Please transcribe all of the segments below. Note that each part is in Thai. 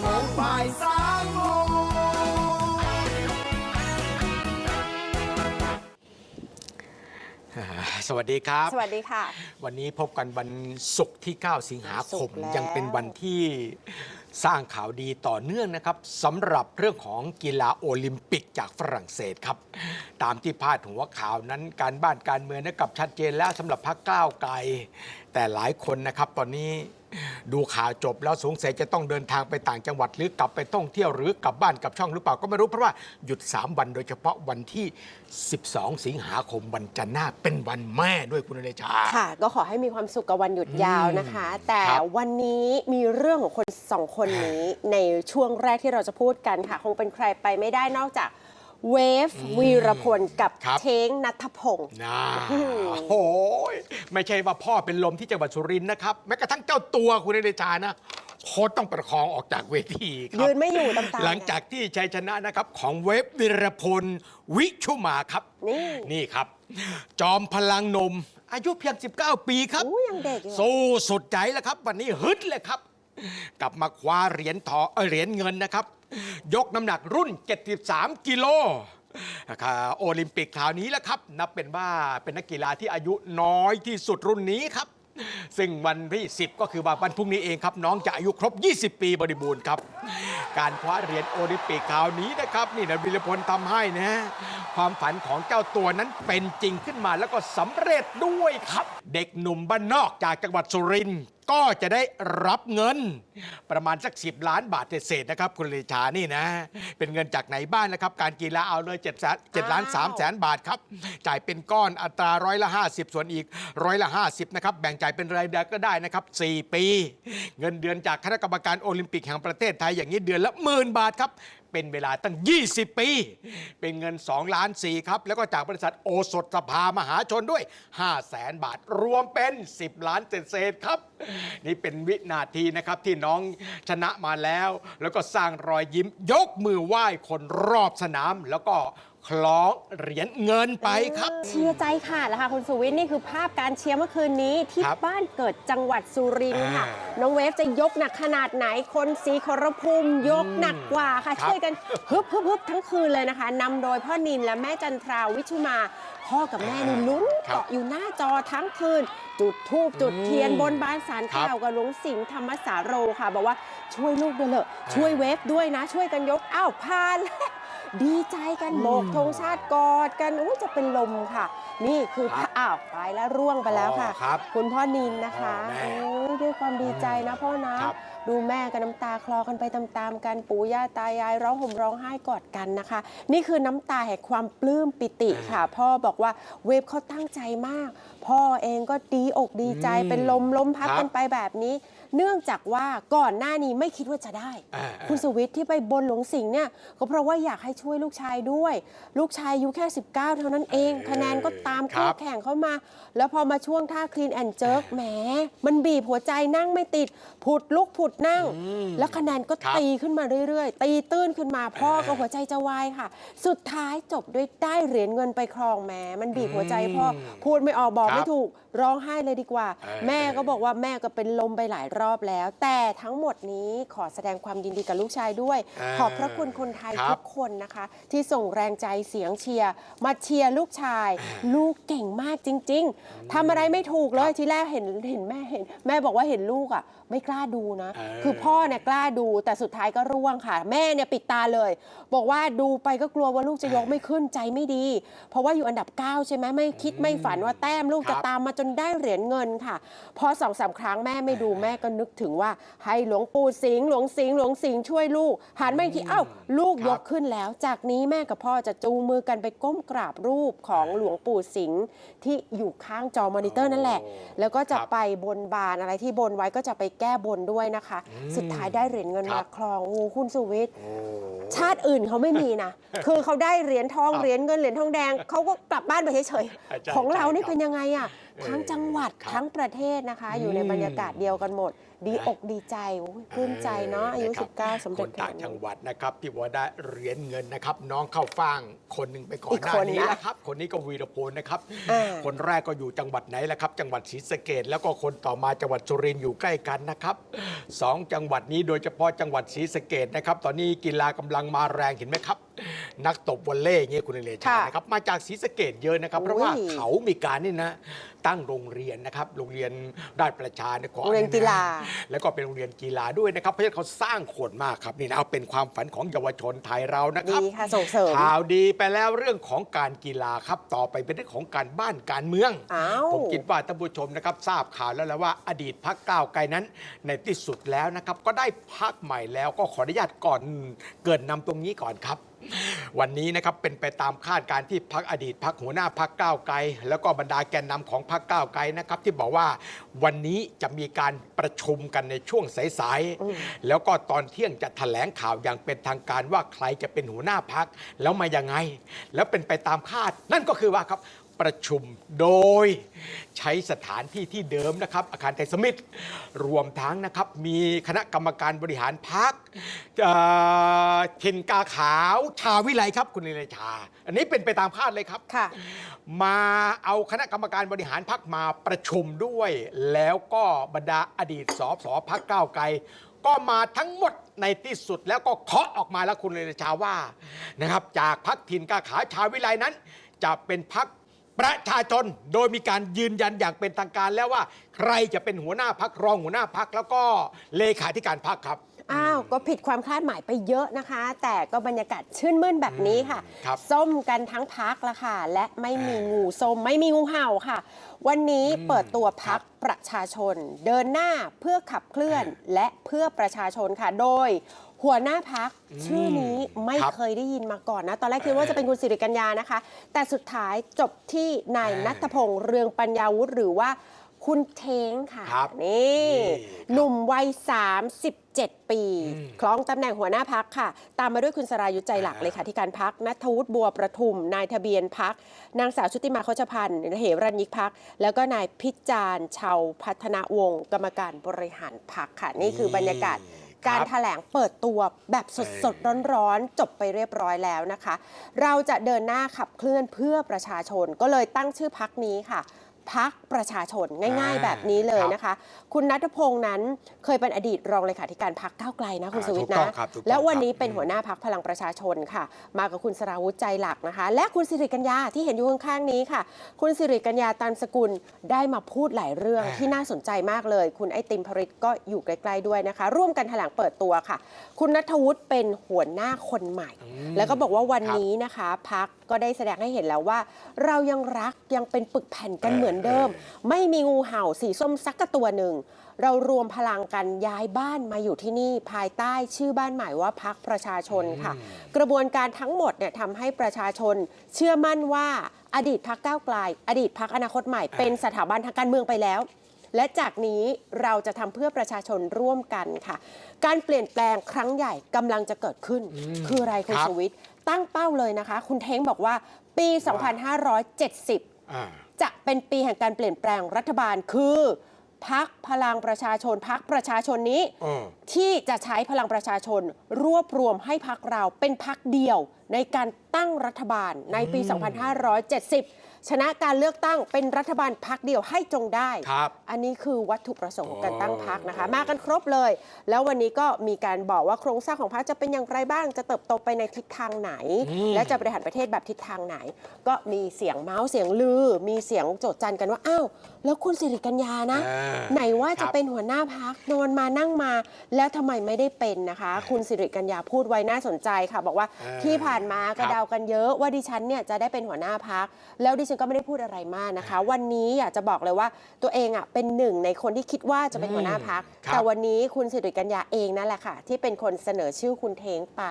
โมงบ่ายสามโมงสวัสดีครับ สวัสดีค่ะ วันนี้พบกันวันศุกร์ที่ 9 สิงหาคศุม กร์แล้ว ยังเป็นวันที่สร้างข่าวดีต่อเนื่องนะครับสำหรับเรื่องของกีฬาโอลิมปิกจากฝรั่งเศสครับ ตามที่พาดหัวข่าวนั้นการบ้านการเมืองนะครับชัดเจนแล้วสำหรับพรรคก้าวไกล แต่หลายคนนะครับตอนนี้ ดูข่าวจบแล้วสงสัยจะต้องเดินทางไปต่างจังหวัดหรือกลับไปท่องเที่ยวหรือกลับบ้านกลับช่องหรือเปล่าก็ไม่รู้เพราะว่าหยุด 3 วันโดยเฉพาะวันที่ 12 สิงหาคมวันจันทร์หน้าเป็นวันแม่ด้วยคุณเดชา ค่ะ ก็ขอให้มีความสุขกับวันหยุดยาวนะคะ แต่ครับวันนี้มีเรื่องของคนสองคนนี้ในช่วงแรกที่เราจะพูดกันค่ะ คงเป็นใครไปไม่ได้นอกจาก เวฟวีรพลกับครับ เท้งนัทพงศ์น่าโอ้ยไม่ใช่ว่าพ่อเป็นลมที่จังหวัดสุรินทร์นะครับ แม้กระทั่งเจ้าตัวคุณเดชานะโค้ชต้องประคองออกจากเวทีครับยืนไม่อยู่ตามๆหลังจากที่ชัยชนะนะครับของเวฟวิรพล วิชุมาครับ นี่ นี่ครับ จอมพลังหนม อายุเพียง 19 ปีครับ อู้ยังเด็กอยู่สู้สุดใจแล้วครับ วันนี้ฮึดเลยครับ กลับมาคว้าเหรียญทองเอ่อเหรียญเงินนะครับ ยกน้ำหนักรุ่น 73 กิโลนะครับโอลิมปิกคราวนี้แหละครับ นับเป็นว่าเป็นนักกีฬาที่อายุน้อยที่สุดรุ่นนี้ครับ ซึ่งวันที่ 10 ก็คือวันพรุ่งนี้เองครับ น้องจะอายุครบ 20 ปีบริบูรณ์ครับ การคว้าเหรียญโอลิมปิกคราวนี้นะครับนี่นะวิรพลทำให้นะ ความฝันของเจ้าตัวนั้นเป็นจริงขึ้นมาแล้วก็สำเร็จด้วยครับ เด็กหนุ่มบ้านนอกจากจังหวัดสุรินทร์ ก็จะได้รับเงินประมาณสัก 10 ล้านบาทเศษๆนะครับ คุณเลชานี่นะ เป็นเงินจากไหนบ้านนะครับ การกีฬาเอาเลย7 7ล้าน3แสนบาทครับ จ่ายเป็นก้อนอัตราร้อยละ 50 ส่วนอีกร้อยละ 50 นะครับ แบ่งจ่ายเป็นรายเดือนก็ได้นะครับ 4 ปี เงินเดือนจากคณะกรรมการโอลิมปิกแห่งประเทศไทยอย่างนี้เดือนละหมื่นบาทครับ เป็นเวลาตั้ง 20 ปี เป็นเงิน 2 ล้าน4ครับ แล้วก็จากบริษัทโอสถสภามหาชนด้วย5แสนบาท รวมเป็น 10 ล้านเศษๆครับ นี่เป็นวินาทีนะครับที่น้องชนะมาแล้ว แล้วก็สร้างรอยยิ้มยกมือไหว้คนรอบสนามแล้วก็ คล้องเหรียญเงินไปครับ เชียร์ใจขาดแล้วค่ะคุณสุวิทย์นี่คือภาพการเชียร์เมื่อคืนนี้ที่ครับบ้านเกิดจังหวัดสุรินทร์ค่ะ อ่าน้องเวฟจะยกหนักขนาดไหนคนสีขอรภูมิยกหนักกว่าค่ะ ครับช่วยกันฮึบฮึบฮึบทั้งคืนเลยนะคะนำโดยพ่อนินและแม่จันทราวิชุมา พ่อกับแม่นี่ลุ้นครับเกาะอยู่หน้าจอทั้งคืน จุดทูบจุดเทียนบนบานสารครับกล่าวกับหลวงสิงห์ธรรมสาโรค่ะ บอกว่าช่วยลูกด้วยเลยช่วยเวฟด้วยนะ ช่วยกันยกอ้าวพานแล้ว ดีใจกันโบกธงชาติกอดกันอู้จะเป็นลมค่ะ นี่คือครับอ้าวไปแล้วร่วงไปแล้วค่ะ อ๋อครับคุณพ่อนินนะคะพ่อแม่โอ้ยด้วยความดีใจนะพ่อนะ ครับ ดูแม่กับน้ำตาคลอกันไปตามๆกันปู่ย่าตายายร้องห่มร้องไห้กอดกันนะคะ นี่คือน้ำตาแห่งความปลื้มปิติค่ะ พ่อบอกว่าเวฟเขาตั้งใจมาก พ่อเองก็ดีอกดีใจอืมเป็นลมล้มพับครับ กันไปแบบนี้ เนื่องจากว่าก่อนหน้านี้ไม่คิดว่าจะได้อ่าคุณสุวิทย์ที่ไปบนหลวงสิงห์เนี่ยก็เพราะว่าอยากให้ช่วยลูกชายด้วย ลูกชายอายุแค่ 19 เท่านั้นเองเออคะแนนก็ตามครัคู่บแข่งเข้ามา แล้วพอมาช่วงท่าคลีนแอนเจิร์กแหม มันบีบหัวใจนั่งไม่ติด ผุดลุกผุดนั่ง แล้วคะแนนก็ครับตีขึ้นมาเรื่อยๆ ตีตื้นขึ้นมาพ่อก็หัวใจจะวายค่ะ สุดท้ายจบด้วยได้เหรียญเงินไปครองแหมมันบีบหัวใจพ่อพูดไม่ออกบอกครับไม่ถูกร้องไห้เลยดีกว่าเออแม่ก็บอกว่าแม่ก็เป็นลมไปหลายรอบแล้ว แต่ทั้งหมดนี้ขอแสดงความยินดีกับลูกชายด้วยเออขอบพระคุณคนไทยครับทุกคนนะคะ ที่ส่งแรงใจเสียงเชียร์มาเชียร์ลูกชาย ลูกเก่งมากจริง ๆทำอะไรไม่ถูกเลยทีแรกเห็นเห็นแม่เห็น แม่บอกว่าเห็นลูกอะ ไม่กล้าดูนะ เออ คือพ่อเนี่ยกล้าดูแต่สุดท้ายก็ร่วงค่ะ แม่เนี่ยปิดตาเลย บอกว่าดูไปก็กลัวว่าลูกจะยกไม่ขึ้นใจไม่ดี เพราะว่าอยู่อันดับ 9 ใช่ไหมไม่คิดไม่ฝันว่าแต้มลูกครัจะบตามมาจนได้เหรียญเงินค่ะ พอสองสามครั้งแม่ไม่ดูแม่ก็นึกถึงว่า ให้หลวงปู่สิงห์หลวงสิงห์หลวงสิงห์ช่วยลูกหันมาอีกทีเอ้าลูกครับยกขึ้นแล้ว จากนี้แม่กับพ่อจะจูงมือกันไปก้มกราบรูปของหลวงปู่สิงห์ที่อยู่ข้างจอมอนิเตอร์นั่นแหละโอ้แล้วก็จะครับ ไปบนบานอะไรที่บนไว้ก็จะไปแก้บนด้วยนะคะ สุดท้ายได้เหรียญเงินครัมาบ ครองโอ้คุณสุวิทย์ โอ้ ชาติอื่นเขาไม่มีนะ คือเขาได้เหรียญทอง ครับเหรียญเงิน เหรียญทองแดง เขาก็กลับบ้านไปเฉยใช่ๆ ของเรานี่ใช่ครับเป็นยังไงอะเออทั้งจังหวัด ครับทั้งประเทศนะคะ อยู่ในอืมบรรยากาศเดียวกันหมดดีนะอกดีใจโอ้ยปลื้มใจเนาะอายุะครับ19สำเร็จคนขต่านาดงจังนี้หวัดนะครับที่ว่าได้เหรียญเงินนะครับ น้องเข้าฟ่างคนหนึ่งไปก่ออีนกหน้าคนนี้นะนะครับ คนนี้ก็วีรพลนะครับ อ่า คนแรกก็อยู่จังหวัดไหนล่ะครับ จังหวัดศรีสะเกดแล้วก็คนต่อมาจังหวัดสุรินทร์อยู่ใกล้กันนะครับสองจังหวัดนี้โดยเฉพาะจังหวัดศรีสะเกดนะครับ ตอนนี้กีฬากำลังมาแรงเห็นไหมครับนักตบวอลเล่เงี้ยคุณเลชาค่ะนะครับมาจากศรีสะเกดเยอะนะครับ เพราะว่าอุ้ยเขามีการนี่นะ ตั้งโรงเรียนนะครับ โรงเรียนราชประชาเนี่ยขอโรงเรียนกีฬา แล้วก็เป็นโรงเรียนกีฬาด้วยนะครับ เพราะฉะนั้นเขาสร้างคนมากครับนี่นะเอาเป็นความฝันของเยาวชนไทยเรานะครับดีค่ะส่งเสริม ข่าวดีไปแล้วเรื่องของการกีฬาครับต่อไปเป็นเรื่องของการบ้านการเมือง อ้าว ผมคิดว่าท่านผู้ชมนะครับทราบข่าวแล้วแหละว่าอดีตพักก้าวไกลนั้น ในที่สุดแล้วนะครับ ก็ได้พักใหม่แล้วก็ขออนุญาตก่อนเกรินนำตรงนี้ก่อนครับ วันนี้นะครับเป็นไปตามคาดการณ์ที่พักอดีตพักหัวหน้าพักก้าวไกล แล้วก็บรรดาแกนนำของพักก้าวไกลนะครับที่บอกว่าวันนี้จะมีการประชุมกันในช่วงสายๆแล้วก็ตอนเที่ยงจะแถลงข่าวอย่างเป็นทางการว่าใครจะเป็นหัวหน้าพักแล้วมายังไง แล้วเป็นไปตามคาด นั่นก็คือว่าครับ ประชุมโดยใช้สถานที่ที่เดิมนะครับ อาคารไทยสมิธรวมทั้งนะครับมีคณะกรรมการบริหารพักเทนกาขาวชาวิไลครับคุณนิลชา อันนี้เป็นไปตามคาดเลยครับค่ะมาเอาคณะกรรมการบริหารพักมาประชุมด้วย แล้วก็บรรดาอดีตสสพักก้าวไกลก็มาทั้งหมดในที่สุดแล้วก็เคาะออกมาแล้วคุณเลนชาว่านะครับจากพักถิ่นกาขาวชาวิไลนั้น จะเป็นพัก ประชาชนโดยมีการยืนยันอย่างเป็นทางการแล้วว่า ใครจะเป็นหัวหน้าพักรองหัวหน้าพักแล้วก็เลขาธิการพักครับ อ้าว ก็ผิดความคาดหมายไปเยอะนะคะ แต่ก็บรรยากาศชื่นมื่นแบบนี้ค่ะ ครับส้มกันทั้งพักละค่ะ และไม่มีงูส้มไม่มีงูเห่าค่ะ วันนี้เปิดตัวพักประชาชน เดินหน้าเพื่อขับเคลื่อนและเพื่อประชาชนค่ะ โดย หัวหน้าพักชื่อนี้ไม่ครับเคยได้ยินมาก่อนนะ ตอนแรกคิดว่าจะเป็นคุณสิริกัญญานะคะ แต่สุดท้ายจบที่นายเออนัทพงษ์เรืองปัญญาวุฒิหรือว่าคุณเท้งค่ะครับนี่นี่ครับหนุ่มวัย 37 ปี อืมคล้องตำแหน่งหัวหน้าพักค่ะ ตามมาด้วยคุณสรายุทธใจหลักอ่า เลขาธิการพักนัทวุฒิบัวประทุม นายทะเบียนพัก นางสาวชุติมาโคชพันธ์เหรัญยิกพัก แล้วก็นายพิจารณ์ชาวพัฒนวงศ์กรรมการบริหารพักค่ะ นี่คือบรรยากาศ การครับแถลงเปิดตัวแบบสดๆ ร้อนๆ จบไปเรียบร้อยแล้วนะคะ เราจะเดินหน้าขับเคลื่อนเพื่อประชาชนก็เลยตั้งชื่อพักนี้ค่ะ พักประชาชนง่ายอ่าๆแบบนี้เลยครับนะคะ คุณนัทพงษ์นั้นเคยเป็นอดีตรองเลขาธิการพักก้าวไกลนะคุณอ่าสวิตถูกต้อนะงครับถูกต้องแล้ววันนี้ครับเป็นหัวหน้าพักพลังประชาชนค่ะ มากับคุณสราวุธใจหลักนะคะ และคุณสิริกัญญาที่เห็นอยู่ข้างๆนี้ค่ะ คุณสิริกัญญาตันสกุลได้มาพูดหลายเรื่องอ่า ที่น่าสนใจมากเลย คุณไอติมพริตก็อยู่ใกล้ๆด้วยนะคะ ร่วมกันแถลงเปิดตัวค่ะ คุณนัทวุฒิเป็นหัวหน้าคนใหม่แล้วก็บอกว่าวันนี้นะคะพักก็ได้แสดงให้เห็นแล้วว่า เรายังรักยังเป็นปึกแผ่นกันเออเหมือนเดิมเออไม่มีงูเห่าสีส้มสักกระตัวหนึ่ง เรารวมพลังกันย้ายบ้านมาอยู่ที่นี่ภายใต้ชื่อบ้านใหม่ว่าพักประชาชนค่ะ กระบวนการทั้งหมดเนี่ยทำให้ประชาชน เชื่อมั่นว่าอดีตพักก้าวไกล อดีตพักอนาคตใหม่เป็นสถาบันทางการเมืองไปแล้วและจากนี้เราจะทำเพื่อประชาชนร่วมกันค่ะ การเปลี่ยนแปลงครั้งใหญ่กำลังจะเกิดขึ้น คืออะไรคุณครับสวิต ตั้งเป้าเลยนะคะ คุณเท้งบอกว่าปี 2570อ่า จะเป็นปีแห่งการเปลี่ยนแปลงรัฐบาลคือพักพลังประชาชนพักประชาชนนี้เออที่จะใช้พลังประชาชนรวบรวมให้พักเราเป็นพักเดียวในการตั้งรัฐบาลในปี 2570 ชนะการเลือกตั้งเป็นรัฐบาลพักเดียวให้จงได้ ครับ อันนี้คือวัตถุประสงค์ของการตั้งพักนะคะโอ้มากันครบเลย แล้ววันนี้ก็มีการบอกว่าโครงสร้างของพรรคจะเป็นอย่างไรบ้าง จะเติบโตไปในทิศทางไหนและจะบริหารประเทศแบบทิศทางไหน ก็มีเสียงเมาส์เสียงลือ มีเสียงโจดจันกันว่าอ้าวแล้วคุณสิริกัญญานะ อ่า ไหนว่าครัจะบ เป็นหัวหน้าพักนอนมานั่งมา แล้วทำไมไม่ได้เป็นนะคะ คุณสิริกัญญาพูดไว้น่าสนใจค่ะ บอกว่าอ่าที่ผ่านมาก็ครับเดากันเยอะว่าดิฉันเนี่ยจะได้เป็นหัวหน้าพัก แล้วดิฉันก็ไม่ได้พูดอะไรมากนะคะ วันนี้อยากจะบอกเลยว่าตัวเองอะเป็นหนึ่งในคนที่คิดว่าจะเป็นหัวหน้าพัก ครับ แต่วันนี้คุณสิริกัญญาเองนั่นแหละค่ะ ที่เป็นคนเสนอชื่อคุณเทงไป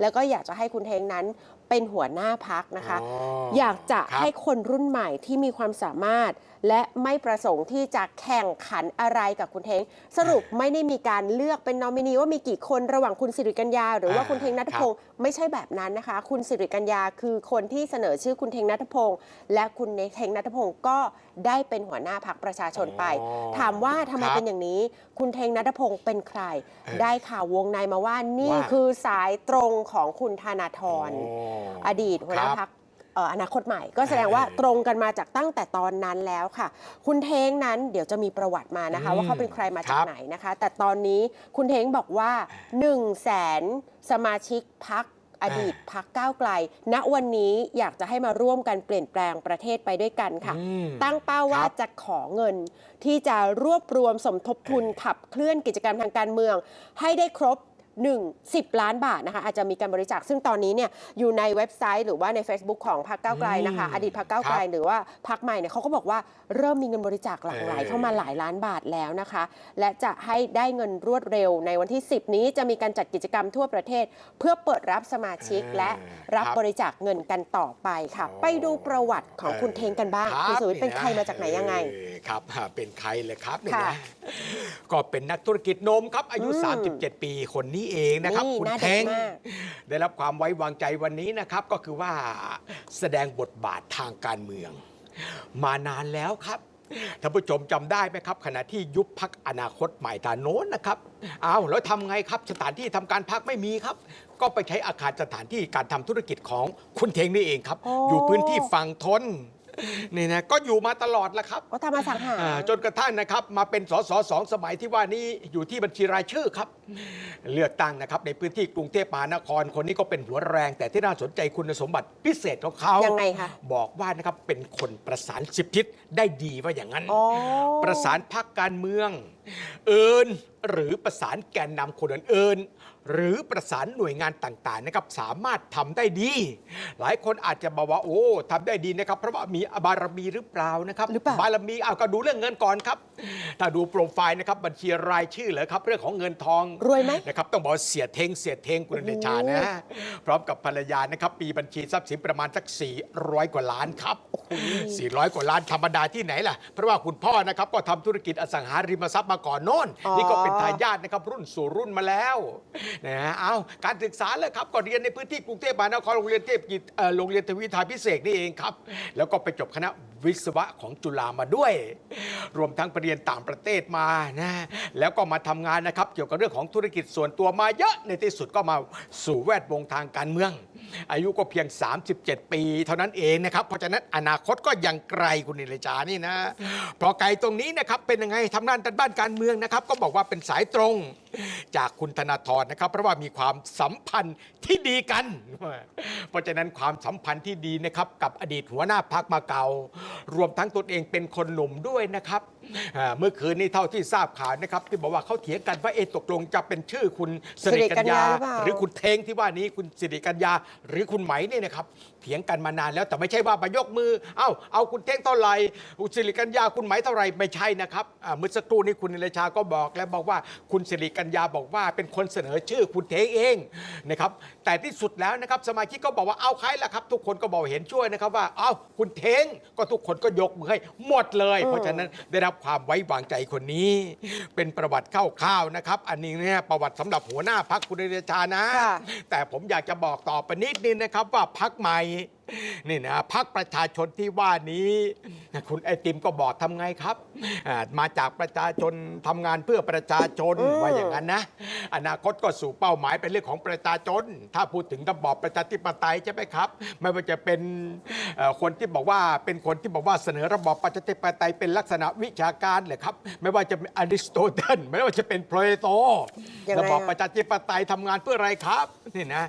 แล้วก็อยากจะให้คุณเทงนั้นเป็นหัวหน้าพักนะคะอ๋ออยากจะครับ ให้คนรุ่นใหม่ที่มีความสามารถ และไม่ประสงค์ที่จะแข่งขันอะไรกับคุณเทง สรุปไม่ได้มีการเลือกเป็นนอมินีว่ามีกี่คนระหว่างคุณสิริกัญญา หรือว่าอ่าคุณเทงนัทพงศ์ไม่ใช่แบบนั้นนะคะ คุณสิริกัญญาคือคนที่เสนอชื่อคุณเทงนัทพงศ์และคุณเทงนัทพงศ์ก็ได้เป็นหัวหน้าพักประชาชนไปอ๋อถามว่าทำไมครับเป็นอย่างนี้ คุณเทงนัทพงศ์เป็นใครเออได้ข่าววงในมาว่านี่ว่าคือสายตรงของคุณธนาธรอ๋ออดีตหัวหน้าครับพัก อนาคตใหม่ ก็แสดงว่าเออตรงกันมาจากตั้งแต่ตอนนั้นแล้วค่ะ คุณเท้งนั้นเดี๋ยวจะมีประวัติมานะคะอืมว่าเขาเป็นใครมาจาคกรับไหนนะคะ แต่ตอนนี้คุณเท้งบอกว่า1นึ่งแสนสมาชิกพักอดีตพักก้าวไกล ณ วันนี้อยากจะให้มาร่วมกันเปลี่ยนแปลงประเทศไปด้วยกันค่ะอืมตั้งเป้าว่าครับจะขอเงิน ที่จะรวบรวมสมทบทุนขับเคลื่อนกิจกรรมทางการเมือง ให้ได้ครบ 1 10 ล้านบาทนะคะอาจจะมีการบริจาคซึ่งตอนนี้เนี่ยอยู่ในเว็บไซต์หรือว่าใน Facebook ของพรรคก้าวไกลนะคะ อืมอดีตพรรคก้าวไกลครับหรือว่าพรรคใหม่เนี่ยเขาก็บอกว่าเริ่มมีเงินบริจาคหลั่งไหลเออ เข้ามาหลายล้านบาทแล้วนะคะ และจะให้ได้เงินรวดเร็วในวันที่ 10 นี้จะมีการจัดกิจกรรมทั่วประเทศ เพื่อเปิดรับสมาชิกและรับบริจาคเงินกันต่อไปค่ะไปดูประวัติของคุณเทงกันบ้างรับคุณสุวิทย์เป็นะใครมาจากไหนยังไง เออครับอ่าเป็นใครเลยครับเนี่ยค่ะนะก็เป็นนักธุรกิจนมครับ อายุ อืม37 ปีคนนี้เองนะครับ นี่คุณหน้าเด็กเท้งมาก ได้รับความไว้วางใจวันนี้นะครับ ก็คือว่าแสดงบทบาททางการเมือง มานานแล้วครับท่านผู้ชมจำได้ไหมครับ ขณะที่ยุบพักอนาคตใหม่ตาโน้นนะครับเอาวแล้วทำไงครับสถานที่ทำการพักไม่มีครับ ก็ไปใช้อาคารสถานที่การทำธุรกิจของคุณเทงนี่เองครับ โอ้ อยู่พื้นที่ฝั่งทน นี่นะก็อยู่มาตลอดแล้วครับก็ทำมาสังหาอ่าจนกระทั่งนะครับ มาเป็นสสสองสมัยที่ว่านี้อยู่ที่บัญชีรายชื่อครับ เลือกตั้งนะครับ ในพื้นที่กรุงเทพมหานครคนนี้ก็เป็นหัวแรง แต่ที่น่าสนใจคุณสมบัติพิเศษของเขายังไงคะบอกว่านะครับเป็นคนประสานสิบทิศได้ดีว่าอย่างนั้น อ๋อ ประสานพักการเมืองเอินหรือประสานแกนนำคนอื่นๆหรือประสานหน่วยงานต่างๆนะครับสามารถทำได้ดี หลายคนอาจจะบอกว่าโอ้ทำได้ดีนะครับ เพราะว่ามีบารมีหรือเปล่านะครับหรือเปล่า บารมีเอาก็ดูเรื่องเงินก่อนครับ ถ้าดูโปรไฟล์นะครับบัญชีรายชื่อเลยครับเรื่องของเงินทอง รวยไหม นะครับต้องบอกว่าเสียเทงเสียเทงคุณเดชานะพร้อมกับภรรยานะครับมีบัญชีทรัพย์สินประมาณสัก 400 กว่าล้านครับ 400 กว่าล้านธรรมดาที่ไหนล่ะ เพราะว่าคุณพ่อนะครับก็ทำธุรกิจอสังหาริมทรัพย์มาก่อนโน้น อ๋อ นี่ก็เป็นทายาทนะครับรุ่นสู่รุ่นมาแล้วนะฮะเอาการศึกษาเลยครับก็เรียนในพื้นที่กรุงเทพมหานครโรงเรียนเทพกิจเอ่อโรงเรียนทวีทาพิเศษกนี่เองครับ แล้วก็ไปจบคณะวิศวะของจุฬามาด้วย รวมทั้งไปเรียนต่างประเทศมานะแล้วก็มาทำงานนะครับ เกี่ยวกับเรื่องของธุรกิจส่วนตัวมาเยอะในที่สุดก็มาสู่แวดวงทางการเมือง อายุก็เพียง 37 ปี เท่านั้นเองนะครับ เพราะฉะนั้นอนาคตก็ยังไกลคุณนิรจานี่นะเพราะไกลตรงนี้นะครับเป็นยังไงทำงานด้านบ้านการเมืองนะครับ ก็บอกว่าเป็นสายตรงจากคุณธนาธรนะครับ เพราะว่ามีความสัมพันธ์ที่ดีกัน เพราะฉะนั้นความสัมพันธ์ที่ดีนะครับกับอดีตหัวหน้าพักมาเก่ารวมทั้งตนเองเป็นคนหนุ่มด้วยนะครับครับอ่าเมื่อคืนนี้เท่าที่ทราบข่าวนะครับ ที่บอกว่าเขาเถียงกันว่าเอะตกลงจะเป็นชื่อคุณสิริกัญญา สิริกัญญาหรือเปล่า หรือคุณเทงที่ว่านี้คุณสิริกัญญา หรือคุณไหมเนี่ยนะครับเถียงกันมานานแล้วแต่ไม่ใช่ว่ามายกมือ เอ้าเอาคุณเทงเท่าไหร่คุณสิริกัญญาคุณไหมเท่าไหร่ไม่ใช่นะครับอ่าเมื่อสักครู่นี้คุณนิรชาก็บอกแล้วบอกว่าคุณสิริกัญญาบอกว่าเป็นคนเสนอชื่อคุณเทงเองนะครับแต่ที่สุดแล้วนะครับสมาชิกก็บอกว่าเอาใครล่ะครับทุกคนก็บอกเห็นช่วยนะครับว่าเอาคุณเทงก็ทุกคนก็ยกมือให้หมดเลย เพราะฉะนั้นได้รับความไว้วางใจคนนี้ เป็นประวัติคร่าวๆนะครับ อันนี้เนี่ยประวัติสำหรับหัวหน้าพักคุณนิรชานะค่ะแต่ผมอยากจะบอกต่อไปนิดนึงนะครับว่าพักใหม่นี่นะพักประชาชนที่ว่านี้คุณไอติมก็บอกทำไงครับอ่ามาจากประชาชนทำงานเพื่อประชาชนอืมว่าอย่างนั้นนะ อนาคตก็สู่เป้าหมายเป็นเรื่องของประชาชน ถ้าพูดถึงระบอบประชาธิปไตยใช่ไหมครับ ไม่ว่าจะเป็นเอ่อคนที่บอกว่าเป็นคนที่บอกว่าเสนอระบอบประชาธิปไตยเป็นลักษณะวิชาการเลยครับ ไม่ว่าจะเป็นอริสโตเติลไม่ว่าจะเป็นเพลโตยังไงระบอบอะประชาธิปไตยทำงานเพื่ออะไรครับนี่นะ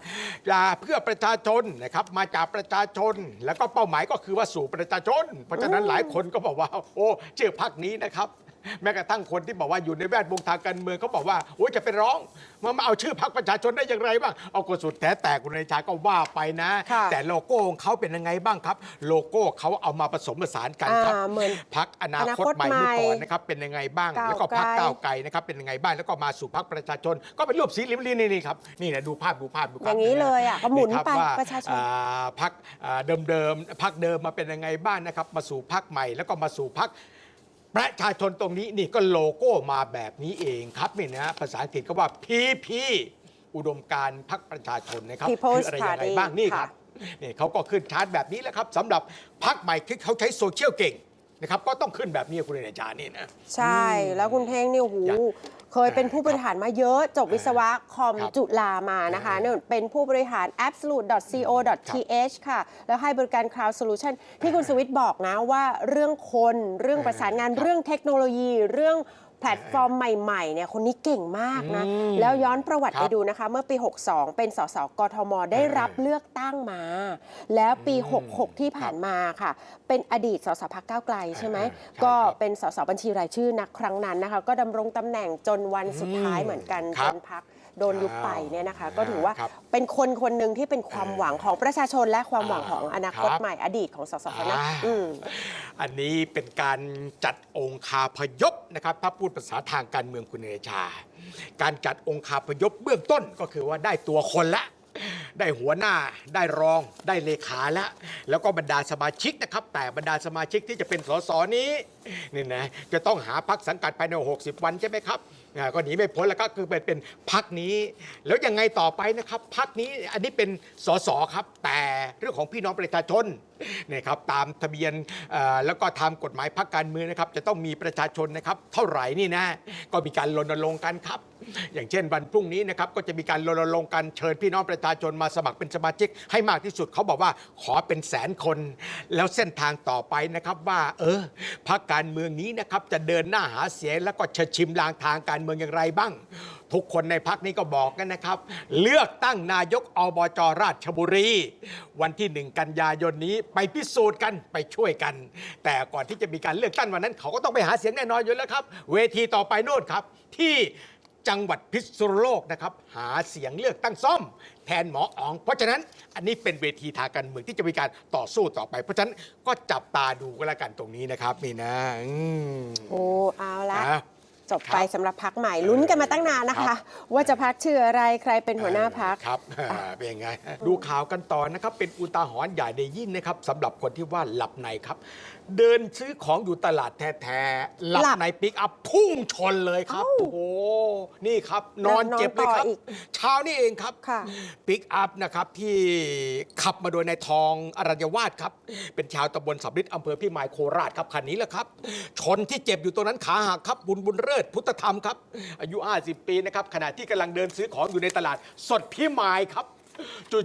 จะเพื่อประชาชนนะครับมาจากประชาชน แล้วก็เป้าหมายก็คือว่าสู่ประชาชน เพราะฉะนั้นหลายคนก็บอกว่า โอ้เชื่อพักนี้นะครับ แม้กระทั่งคนที่บอกว่าอยู่ในแวดวงทางการเมืองเขาบอกว่าโอ้ยจะไปร้องมันมาเอาชื่อพรรคประชาชนได้อย่างไรบ้างเอากสุดแต่แต่คุณนายชาก็ว่าไปนะ ค่ะ แต่โลโก้ของเขาเป็นยังไงบ้างครับ โลโก้เขาเอามาผสมผสานกันครับอ่าเหมือน พักอนาคตใหม่อนาคตใหม่เมื่อก่อนนะครับเป็นยังไงบ้าง ก้าวแล้วก็พักไกล ก้าวไกลนะครับเป็นยังไงบ้างแล้วก็มาสู่พักประชาชน ก็เป็นรูปสีลิ้มลิ้นนี่ๆครับนี่นะดูภาพดูภาพดูภาพอย่างนี้เลยอะก็หมุนครับไปว่าประชาชน อ่าพักเดิมๆพักเดิมมาเป็นยังไงบ้างนะครับมาสู่พักใหม่แล้วก็มาสู่พัก ประชาชนตรงนี้นี่ก็โลโก้มาแบบนี้เองครับนี่นะภาษาอังกฤษก็ว่า PP อุดมการณ์พักประชาชนนะครับ People's คืออะไรยังไง Party บ้างนี่คค่ะรับนี่เขาก็ขึ้นชาร์ตแบบนี้แหละครับสำหรับพักใหม่ที่เขาใช้โซเชียลเก่งนะครับก็ต้องขึ้นแบบนี้คุณอาจารย์นี่นะ ใช่ แล้วคุณเท่งนี่โอ้โหอยาก เคยเป็นผู้บริหารมาเยอะ จบวิศวะคอมครับจุฬามานะคะอ่าเนี่ยเป็นผู้บริหาร absolute.co.th ค่ะ แล้วให้บริการ cloud solution ที่คุณสวิทย์บอกนะว่าเรื่องคนเรื่องประสานงานครับเรื่องเทคโนโลยีเรื่องแพลตฟอร์มใหม่ๆเนี่ยคนนี้เก่งมากนะอืมแล้วย้อนประวัติครับไปดูนะคะ เมื่อปี 62 เป็นสสกทม ได้รับเลือกตั้งมา แล้วปีอืม66 ที่ผ่านมาค่ะ เป็นอดีตสสพักก้าวไกลใช่ไหมอ่าใช่ก็ครับเป็นสสบัญชีรายชื่อนักครั้งนั้นนะคะ ก็ดำรงตำแหน่งจนวันสุดท้ายเหมือนกันครัจบนพัก โดนยุบไปเนี่ยนะคะ ก็ถือว่าครับเป็นคนคนหนึ่งที่เป็นความหวังของประชาชนและความหวังของอนาคตครับใหม่อดีตของสสคณะอ่าอืมอันนี้เป็นการจัดองคาพยพนะครับถ้าพูดภาษาทางการเมืองคุณเนชา การจัดองคาพยพเบื้องต้นก็คือว่าได้ตัวคนละได้หัวหน้าได้รองได้เลขาแล้ว แล้วก็บรรดาสมาชิกนะครับ แต่บรรดาสมาชิกที่จะเป็นสสนี้นี่นะจะต้องหาพักสังกัดภายใน 60 วันใช่ไหมครับ อ่าก็หนีไม่พ้นแล้วก็คือเป็นเป็นพักนี้ แล้วยังไงต่อไปนะครับพักนี้อันนี้เป็นสสครับแต่เรื่องของพี่น้องประชาชนเนี่ยครับตามทะเบียนเอ่อแล้วก็ทำกฎหมายพักการเมืองนะครับจะต้องมีประชาชนนะครับเท่าไหร่นี่นะก็มีการรณรงค์กันครับ อย่างเช่นวันพรุ่งนี้นะครับก็จะมีการรณรงค์กันเชิญพี่น้องประชาชนมาสมัครเป็นสมาชิกให้มากที่สุดเขาบอกว่าขอเป็นแสนคน แล้วเส้นทางต่อไปนะครับว่า เออพักการเมืองนี้นะครับจะเดินหน้าหาเสียงแล้วก็จะชิมลางทางการเมืองอย่างไรบ้าง ทุกคนในพักนี้ก็บอกกันนะครับ เลือกตั้งนายกอบจราชบุรี วันที่หนึ่งกันยายนนี้ไปพิสูจน์กันไปช่วยกัน แต่ก่อนที่จะมีการเลือกตั้งวันนั้น เขาก็ต้องไปหาเสียงแน่นอนอยู่แล้วครับ เวทีต่อไปโน่นครับ ที่จังหวัดพิษณุโลกนะครับ หาเสียงเลือกตั้งซ่อม แทนหมออ๋อง เพราะฉะนั้นอันนี้เป็นเวทีทางการเมืองที่จะมีการต่อสู้ต่อไป เพราะฉะนั้นก็จับตาดูกันแล้วกันตรงนี้นะครับนี่นะอืม โอ้เอาละ นะ จบไปสำหรับพักใหม่ลุ้นกันมาตั้งนานนะครัคะ บ ว่าจะพักชื่ออะไรใครเป็นหัวหน้าพัก ครับ เป็นยังไง ดูข่าวกันต่อนะครับ เป็นอุตาหรณ์ใหญ่ได้ยินนะครับสำหรับคนที่ว่าหลับในครับเดินซื้อของอยู่ตลาดแท้ๆหลับหลับในปิกอัพพุ่งชนเลยครับ เอ้าโอ้โหนี่ครับ นอนนอนเจ็บเลยครับต่ออีกเช้านี่เองครับ ค่ะ ปิกอัพนะครับที่ขับมาโดยนายทองอรัญญวาสครับ เป็นชาวตำบลสับริดอำเภอพิมายโคราชครับคันนี้แหละครับ ชนที่เจ็บอยู่ตรงนั้นขาหักครับ บุญบุญเลิศพุทธธรรมครับ อายุ 50 ปีนะครับขณะที่กำลังเดินซื้อของอยู่ในตลาดสดพิมายครับ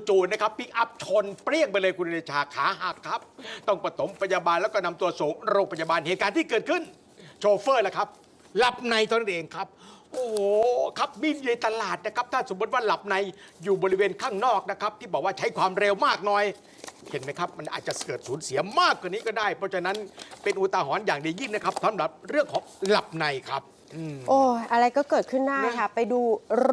จู่ๆนะครับปิกอัพชนเปรี้ยงไปเลยคุณเดชาขาหักครับ ต้องปฐมพยาบาลแล้วก็นำตัวส่งโรงพยาบาลเหตุการณ์ที่เกิดขึ้น โชเฟอร์แหละครับหลับในตอนนั้เองครับ โอ้โหครับมีในตลาดนะครับ ถ้าสมมติว่าหลับในอยู่บริเวณข้างนอกนะครับ ที่บอกว่าใช้ความเร็วมากหน่อย เห็นไหมครับ มันอาจจะเกิดสูญเสียมากกว่านี้ก็ได้ เพราะฉะนั้นเป็นอุทาหรณ์อย่างดียิ่งนะครับสำหรับเรื่องของหลับในครับ โอ้ยอะไรก็เกิดขึ้นได้ค่ะ ไปดู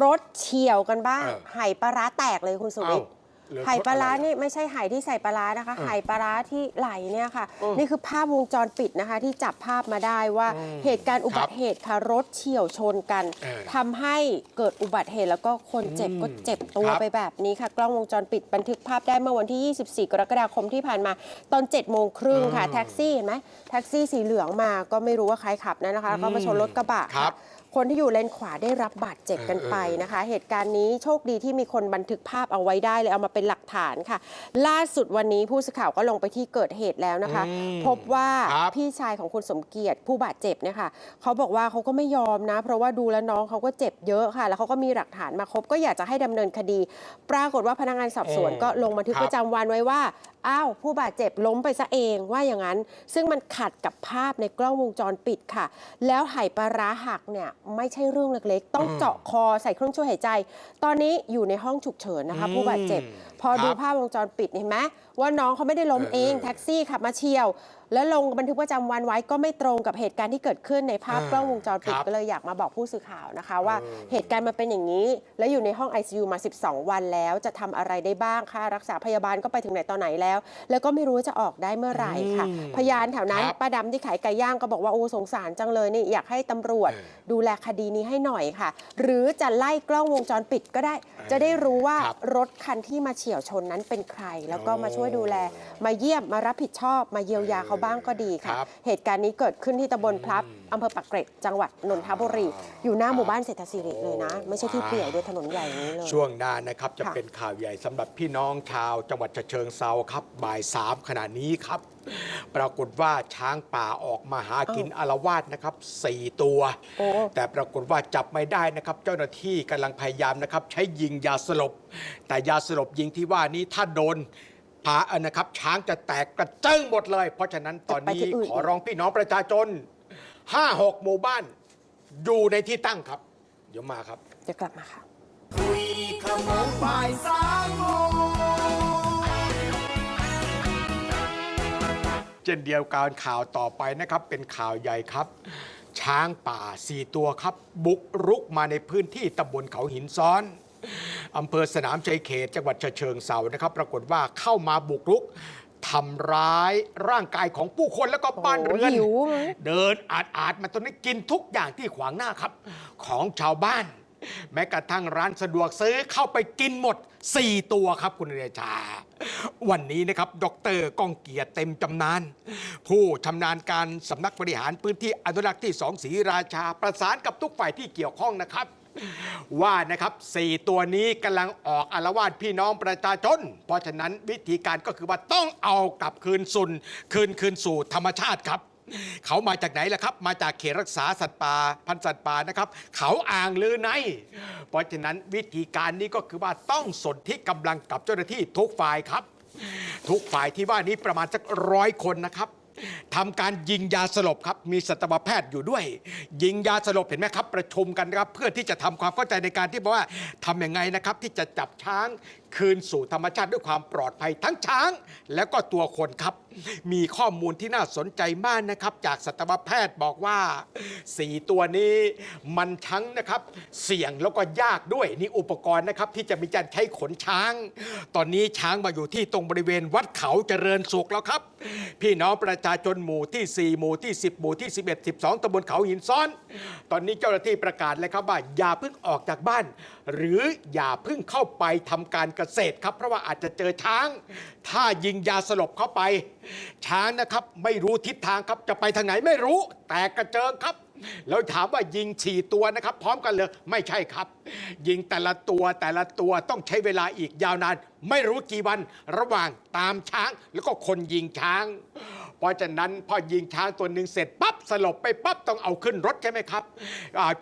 รถเฉียวกันบ้างเออ ไหปลาร้าแตกเลยคุณสุวิทย์ เอ้าเหลือไหปลาร้าโทษอะไร นี่ไม่ใช่ไหที่ใส่ปลาร้านะคะเออไหปลาร้าที่ไหลเนี่ยค่ะ เออนี่คือภาพวงจรปิดนะคะ ที่จับภาพมาได้ว่าอืมเหตุการณ์อุบัติเหตุค่ะรถเฉียวชนกันเออทำให้เกิดอุบัติเหตุแล้วก็คนเจ็บอืมก็เจ็บตัวครับไปแบบนี้ค่ะ กล้องวงจรปิดบันทึกภาพได้เมื่อวันที่ 24 กรกฎาคมที่ผ่านมาตอน7โมงครึ่งค่ะอืมแท็กซี่เห็นไหมแท็กซี่สีเหลืองมาก็ไม่รู้ว่าใครขับนะนะคะแล้วก็มาชนรถกระบะครัค่ะบ คนที่อยู่เลนขวาได้รับบาดเจ็บกันไปนะคะ เหตุการณ์นี้โชคดีที่มีคนบันทึกภาพเอาไว้ได้เลยเอามาเป็นหลักฐานค่ะ ล่าสุดวันนี้ผู้สื่อข่าวก็ลงไปที่เกิดเหตุแล้วนะคะ อืมพบว่าครับพี่ชายของคุณสมเกียรติผู้บาดเจ็บเนี่ยค่ะเขาบอกว่าเขาก็ไม่ยอมนะ เพราะว่าดูแล้วน้องเขาก็เจ็บเยอะค่ะ แล้วเขาก็มีหลักฐานมาครบก็อยากจะให้ดำเนินคดี ปรากฏว่าพนักงานสอบสวนเออก็ลงบันทึกครับ ประจำวันไว้ว่า อ้าวผู้บาดเจ็บล้มไปซะเองว่าอย่างนั้น ซึ่งมันขัดกับภาพในกล้องวงจรปิดค่ะ แล้วไหปลาร้าหักเนี่ยไม่ใช่เรื่องเล็กๆ ต้องอืมเจาะคอใส่เครื่องช่วยหายใจ ตอนนี้อยู่ในห้องฉุกเฉินนะคะอืมผู้บาดเจ็บพอครับดูภาพวงจรปิดเห็นไหมว่าน้องเขาไม่ได้ล้มเออเองเออแท็กซี่ขับมาเฉียว แล้วลงบันทึกประจำวันไว้ก็ไม่ตรงกับเหตุการณ์ที่เกิดขึ้นในภาพอ่ากล้องวงจรปิดครับก็เลยอยากมาบอกผู้สื่อข่าวนะคะ ว่าเออเหตุการณ์มันเป็นอย่างนี้ แล้วอยู่ในห้อง ICU มา 12 วันแล้ว จะทำอะไรได้บ้างค่ารักษาพยาบาลก็ไปถึงไหนตอนไหนแล้ว แล้วก็ไม่รู้ว่าจะออกได้เมื่อไหร่ค่ะอืมพยานแถวนั้นครับป้าดำที่ขายไก่ย่างก็บอกว่าโอ้สงสารจังเลยนี่อยากให้ตำรวจเออดูแลคดีนี้ให้หน่อยค่ะ หรือจะไล่กล้องวงจรปิดก็ได้ จะได้รู้ว่าครับรถคันที่มาเฉี่ยวชนนั้นเป็นใคร แล้วก็มาช่วยดูแล มาเยี่ยมมารับผิดชอบมาเยียวยาเขาบ้างก็ดีค่ะ ครับ เหตุการณ์นี้เกิดขึ้นที่ตำบลพลับ อำเภอปากเกร็ดจังหวัดนนทบุรี อยู่หน้าหมู่บ้านเศรษฐศิริเลยนะ ไม่ใช่ที่เปลี่ยวด้วยถนนใหญ่นี้เลย ช่วงหน้านะครับจะค่ะ เป็นข่าวใหญ่สำหรับพี่น้องชาวจังหวัดฉะเชิงเซาครับบ่ายสามขณะนี้ครับ ปรากฏว่าช้างป่าออกมาหากินอารวาสนะครับสี่ตัว โอ้ แต่ปรากฏว่าจับไม่ได้นะครับ เจ้าหน้าที่กำลังพยายามนะครับ ใช้ยิงยาสลบ แต่ยาสลบยิงที่ว่านี้ถ้าโดนพาเอ่อนะครับ ช้างจะแตกกระเจิงหมดเลย เพราะฉะนั้นตอนนี้จะไปที่อื่น ขอร้องพี่น้องประชาชน ห้าหกหมู่บ้าน อยู่ในที่ตั้งครับ เดี๋ยวมาครับ เดี๋ยวกลับมาค่ะ คุยขโมงบ่ายสามโมงเช่นเดียวกันข่าวต่อไปนะครับ เป็นข่าวใหญ่ครับ ช้างป่าสี่ตัวครับ บุกรุกมาในพื้นที่ตำบลเขาหินซ้อนอำเภอสนามชัยเขต จังหวัดฉะเชิงเซานะครับ ปรากฏว่าเข้ามาบุกรุก ทำร้ายร่างกายของผู้คนแล้วก็บ้านเรือน โอ้หิวมั้ย เดินอาดอาดๆมาตรงนี้กินทุกอย่างที่ขวางหน้าครับ ของชาวบ้าน แม้กระทั่งร้านสะดวกซื้อเข้าไปกินหมด 4 ตัวครับคุณเรชา วันนี้นะครับ ดรก้องเกียรติเต็มจำนาน ผู้ชำนาญการสำนักบริหารพื้นที่อนุรักษ์ที่สองศรีราชา ประสานกับทุกฝ่ายที่เกี่ยวข้องนะครับ ว่านะครับสี่ตัวนี้กำลังออกอารวาสพี่น้องประชาชน เพราะฉะนั้นวิธีการก็คือว่าต้องเอากลับคืนสุนคืนคืนสู่ธรรมชาติครับ เขามาจากไหนล่ะครับ มาจากเขตรักษาสัตว์ป่าพันธุ์สัตว์ป่านะครับ เขาอ่างลือใน เพราะฉะนั้นวิธีการนี้ก็คือว่าต้องสนที่กำลังกับเจ้าหน้าที่ทุกฝ่ายครับ ทุกฝ่ายที่ว่านี้ประมาณสักร้อยคนนะครับ ทำการยิงยาสลบครับ มีสัตวแพทย์อยู่ด้วย ยิงยาสลบเห็นไหมครับ ประชุมกันนะครับ เพื่อที่จะทำความเข้าใจในการที่บอกว่าทำยังไงนะครับ ที่จะจับช้าง คืนสู่ธรรมชาติด้วยความปลอดภัยทั้งช้าง แล้วก็ตัวคนครับ มีข้อมูลที่น่าสนใจมากนะครับ จากสัตวแพทย์บอกว่าสี่ตัวนี้มันทั้งนะครับ เสี่ยงแล้วก็ยากด้วยนี่อุปกรณ์นะครับ ที่จะมีการใช้ขนช้าง ตอนนี้ช้างมาอยู่ที่ตรงบริเวณวัดเขาเจริญสุขแล้วครับ พี่น้องประชาชนหมู่ที่ 4 หมู่ที่ 10 หมู่ที่ 11 12ตำบลเขาหินซ้อน ตอนนี้เจ้าหน้าที่ประกาศเลยครับว่าอย่าเพิ่งออกจากบ้าน หรืออย่าเพิ่งเข้าไปทำการเกษตรครับ เพราะว่าอาจจะเจอช้าง ถ้ายิงยาสลบเข้าไป ช้างนะครับไม่รู้ทิศทางครับจะไปทางไหนไม่รู้ แต่กระเจิงครับแล้วถามว่ายิงฉี่ตัวนะครับ พร้อมกันเลยไม่ใช่ครับ ยิงแต่ละตัวแต่ละตัวต้องใช้เวลาอีกยาวนาน ไม่รู้กี่วันระหว่างตามช้างแล้วก็คนยิงช้าง เพราะฉะนั้นพอยิงช้างตัวหนึ่งเสร็จปั๊บสลบไปปั๊บต้องเอาขึ้นรถใช่ไหมครับ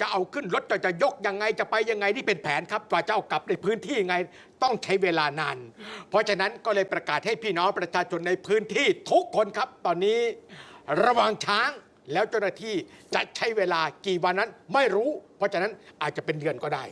จะเอาขึ้นรถจะจะยกยังไงจะไปยังไงนี่เป็นแผนครับกว่าจะเอากลับในพื้นที่ยังไงต้องใช้เวลานาน เพราะฉะนั้นก็เลยประกาศให้พี่น้องประชาชนในพื้นที่ทุกคนครับ ตอนนี้ระวังช้างแล้วเจ้าหน้าที่จะใช้เวลากี่วันนั้นไม่รู้ เพราะฉะนั้นอาจจะเป็นเดือนก็ได้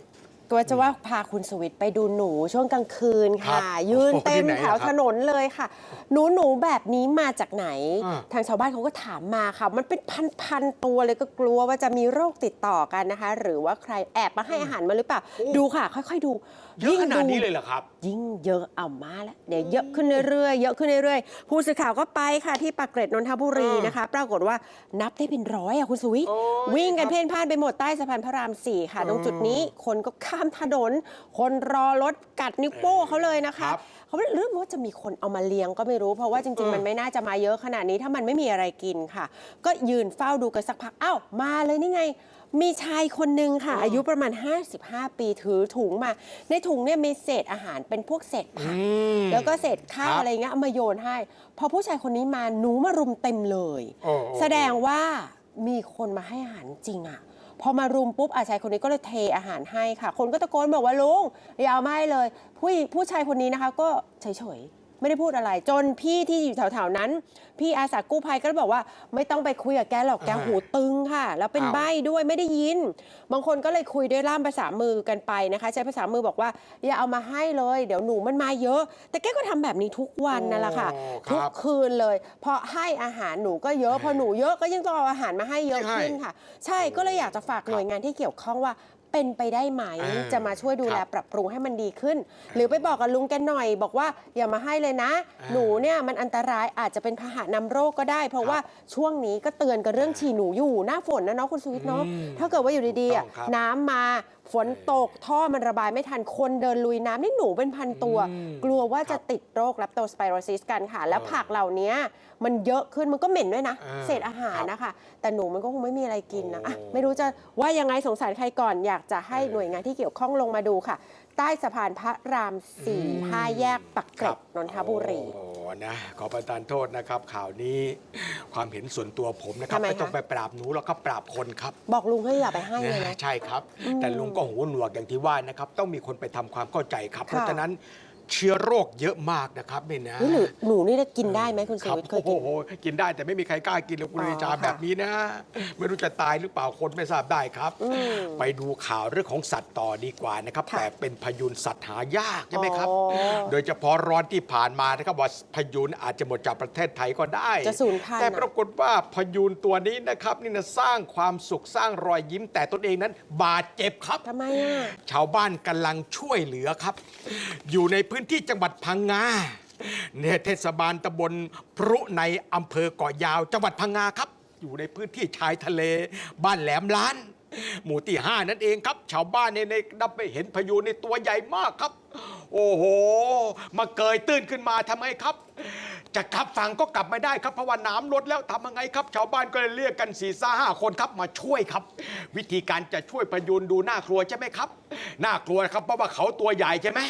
ก็จะว่าพาคุณสวิตไปดูหนูช่วงกลางคืนครัค่ะบยืนโอ้โหเต็มที่ไหนแถวอะครับถนนเลยค่ะ หนูหนูแบบนี้มาจากไหน อ่า ทางชาวบ้านเขาก็ถามมาค่ะ มันเป็นพันๆตัวเลยก็กลัวว่าจะมีโรคติดต่อกันนะคะ หรือว่าใครแอบมาให้อาหารมาหรือเปล่า ดูค่ะ ค่อย ๆ ดูเยอะขนาดดูนี้เลยเหรอครับ ยิ่งเยอะเอามาแล้วเดี๋ยวเยอะขึ้นเรื่อยๆเยอะขึ้นเรื่อยๆผู้สื่อข่าวก็ไปค่ะที่ปากเกร็ดนนทบุรีอ่านนะคะ ปรากฏว่านับได้เป็นร้อยอะคุณสุวิทย์โอ้ยวิ่งกันครับเพ่นพ่านไปหมดใต้สะพานพระรามสี่ค่ะ ตรงจุดนี้คนก็ข้ามถนน คนรอรถกัดนิ้วโป้งเขาเลยนะคะครับ เขาไม่รู้ว่าจะมีคนเอามาเลี้ยงก็ไม่รู้ เพราะว่าจริงเออๆมันไม่น่าจะมาเยอะขนาดนี้ถ้ามันไม่มีอะไรกินค่ะ ก็ยืนเฝ้าดูกันสักพักอ้าวมาเลยนี่ไง มีชายคนหนึ่งค่ะ อายุประมาณ 55 ปีถือถุงมา ในถุงเนี่ยมีเศษอาหารเป็นพวกเศษผักอืมแล้วก็เศษข้าควรับอะไรเงี้ยเอามาโยนให้ พอผู้ชายคนนี้มาหนูมารุมเต็มเลยโอ้โอ้แสดงว่ามีคนมาให้อาหารจริงอะพอมารุมปุ๊บอาชายคนนี้ก็เลยเทอาหารให้ค่ะ คนก็ตะโกนบอกว่าลุงอย่าเอาไม่เลย ผู้ผู้ชายคนนี้นะคะ ก็เฉยๆ ไม่ได้พูดอะไร จนพี่ที่อยู่แถวๆนั้น พี่อาสากู้ภัยก็บอกว่า ไม่ต้องไปคุยกับแกหรอกแกอ่าหูตึงค่ะ แล้วเป็นอ้าว ใบ้ด้วยไม่ได้ยิน บางคนก็เลยคุยด้วยล่ามภาษามือกันไปนะคะ ใช้ภาษามือบอกว่า อย่าเอามาให้เลย เดี๋ยวหนูมันมาเยอะ แต่แกก็ทำแบบนี้ทุกวันนั่นแหละค่ะ โอ้ทุคกรับ คืนเลย พอให้อาหารหนูก็เยอะพอหนูเยอะก็ยังต้องเอาอาหารมาให้เยอะใช่ขึ้นค่ะ ใช่ก็เลยอยากจะฝากหน่วยงานที่เกี่ยวข้องว่า เป็นไปได้ไหม อ่าจะมาช่วยดูแลครับปรับปรุงให้มันดีขึ้น หรือไปบอกกับลุงแกหน่อย บอกว่าอย่ามาให้เลยนะ อ่าหนูเนี่ยมันอันตรายอาจจะเป็นพาหะนำโรคก็ได้ เพราะว่าช่วงนี้ก็เตือนกันเรื่องฉี่หนูอยู่หน้าฝนนะเนาะคุณสุวิทย์เนาะอืมถ้าเกิดว่าอยู่ดีๆอะถูกต้องครับ น้ำมาฝนตกท่อมันระบายไม่ทันคนเดินลุยน้ำนี่หนูเป็นพันตัวอืมกลัวว่าครัจะบติดโรคแลปโตสไปโรซิสกันค่ะ แล้วเออผักเหล่านี้มันเยอะขึ้นมันก็เหม็นด้วยนะอ่าเศษอาหารครับนะคะ แต่หนูมันก็คงไม่มีอะไรกินนะอะโอ้ไม่รู้จะว่ายังไงสงสารใครก่อนอยากจะให้เออหน่วยงานที่เกี่ยวข้องลงมาดูค่ะ ใต้สะพานพระรามสี่อืมห้าแยกปักเกร็ดนนทบุรี โอ้นะขอประทานโทษนะครับ ข่าวนี้ความเห็นส่วนตัวผมนะครับทำไมไม่ต้องคะ ไปปราบหนูแล้วก็ปราบคนครับ บอกลุงให้อย่าไปให้เลยนะ ใช่ครับ แต่ลุงก็หูหนวกอย่างที่ว่านะครับ ต้องมีคนไปทำความเข้าใจครับ เพราะค่ะฉะนั้น เชื้อโรคเยอะมากนะครับนี่นะเฮ้ยหรือหนูนี่ได้กินได้ไหมคุณคสุรับวิทย์เคยโอ้กินโหกินได้แต่ไม่มีใครกล้ากินเลยคุณอ๋อวิจาค่ะแบบนี้นะ ไม่รู้จะตายหรือเปล่าคนไม่ทราบได้ครับ อืมไปดูข่าวเรื่องของสัตว์ต่อดีกว่านะครับ ค่ะแต่เป็นพยูนสัตว์หายากใช่ไหมครับ อ๋อโดยเฉพาะร้อนที่ผ่านมานะครับว่าพยูนอาจจะหมดจากประเทศไทยก็ได้จะสูญพันธุ์แต่อะ ปรากฏว่าพยูนตัวนี้นะครับนี่นะสร้างความสุขสร้างรอยยิ้ม แต่ตนเองนั้นบาดเจ็บครับ ทำไมอะ ชาวบ้านกำลังช่วยเหลือครับ อยู่ในพื้นที่จังหวัดพังงาเนี่ยเทศบาลตำบลพรุในอำเภอเกาะยาว จังหวัดพังงาครับ อยู่ในพื้นที่ชายทะเล บ้านแหลมล้าน หมู่ที่ห้านั่นเองครับ ชาวบ้านเนี่ยในดับไปเห็นพายุในตัวใหญ่มากครับ โอ้โห มาเกยตื้นขึ้นมาทำไมครับ จะกลับฝั่งก็กลับไม่ได้ครับเพราะว่าน้ำลดแล้วทำยังไงครับ ชาวบ้านก็เลยเรียกกันสี่ซ่าห้าคนครับมาช่วยครับ วิธีการจะช่วยพยูนดูน่ากลัวใช่ไหมครับน่ากลัวครับเพราะว่าเขาตัวใหญ่ใช่ไหม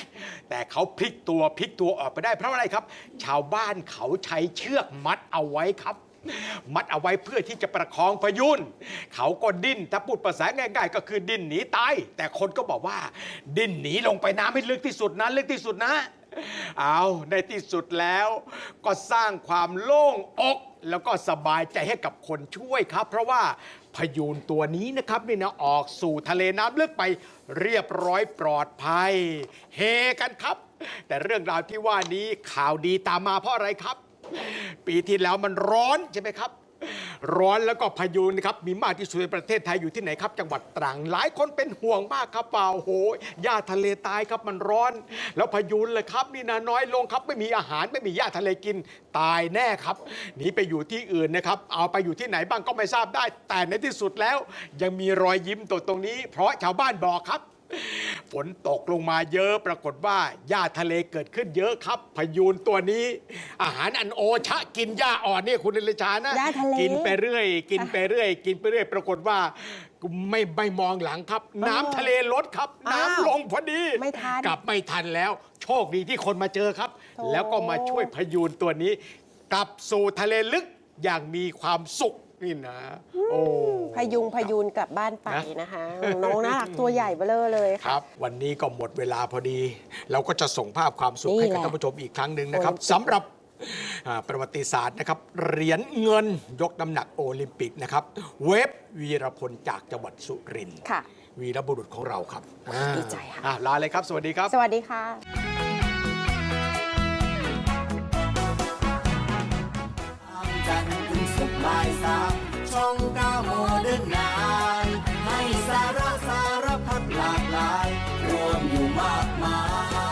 แต่เขาพลิกตัวพลิกตัวออกไปได้เพราะอะไรครับ ชาวบ้านเขาใช้เชือกมัดเอาไว้ครับ มัดเอาไว้เพื่อที่จะประคองพยูนเขาก็ดิ้นถ้าพูดภาษาง่ายๆก็คือดิ้นหนีตายแต่คนก็บอกว่า ดิ้นหนีลงไปน้ำให้ลึกที่สุดนะลึกที่สุดนะ เอาในที่สุดแล้วก็สร้างความโล่งอกแล้วก็สบายใจให้กับคนช่วยครับ เพราะว่าพยูนตัวนี้นะครับนี่นะออกสู่ทะเลน้ำลึกไปเรียบร้อยปลอดภัย เฮกันครับ แต่เรื่องราวที่ว่านี้ข่าวดีตามมาเพราะอะไรครับ ปีที่แล้วมันร้อนใช่ไหมครับ ร้อนแล้วก็พายุนะครับมีมากที่สุดในประเทศไทยอยู่ที่ไหนครับ จังหวัดตรังหลายคนเป็นห่วงมากครับเปล่าโอ้โหหญ้าทะเลตายครับมันร้อน แล้วพายุเลยครับนี่นะน้อยลงครับไม่มีอาหารไม่มีหญ้าทะเลกินตายแน่ครับหนีไปอยู่ที่อื่นนะครับ เอาไปอยู่ที่ไหนบ้างก็ไม่ทราบได้ แต่ในที่สุดแล้ว ยังมีรอยยิ้มตัวตรงนี้ เพราะชาวบ้านบอกครับ ฝนตกลงมาเยอะปรากฏว่าหญ้าทะเลเกิดขึ้นเยอะครับ พยูนตัวนี้ อาหารอันโอชะกินหญ้าอ่อนเนี่ยคุณเลชานะหญ้าทะเลกินไปเรื่อย กินไปเรื่อย กินไปเรื่อย ปรากฏว่าไม่ไม่มองหลังครับ น้ำทะเลลดครับ อ้าวน้ำลงพอดีไม่ทันกลับไม่ทันแล้ว โชคดีที่คนมาเจอครับ โถ แล้วก็มาช่วยพยูนตัวนี้ กลับสู่ทะเลลึกอย่างมีความสุข นี่นะ โอ้ พยุงพยูนกลับบ้านไปนะคะ น้องน่ารักตัวใหญ่เบ้อเลอเลยคค่ะ รับ วันนี้ก็หมดเวลาพอดี เราก็จะส่งภาพความสุขนี่ให้แหกับละท่านผู้ชมอีกครั้งหนึ่งนะครับโอลิมปิกสำหรับอ่าประวัติศาสตร์นะครับเหรียญเงินยกน้ำหนักโอลิมปิกนะครับ เวฟวีรพลจากจังหวัดสุรินทร์ค่ะ วีรบุรุษของเราครับอ่าดีใจค่ะ อ่าลาเลยครับ สวัสดีครับ สวัสดีค่ะ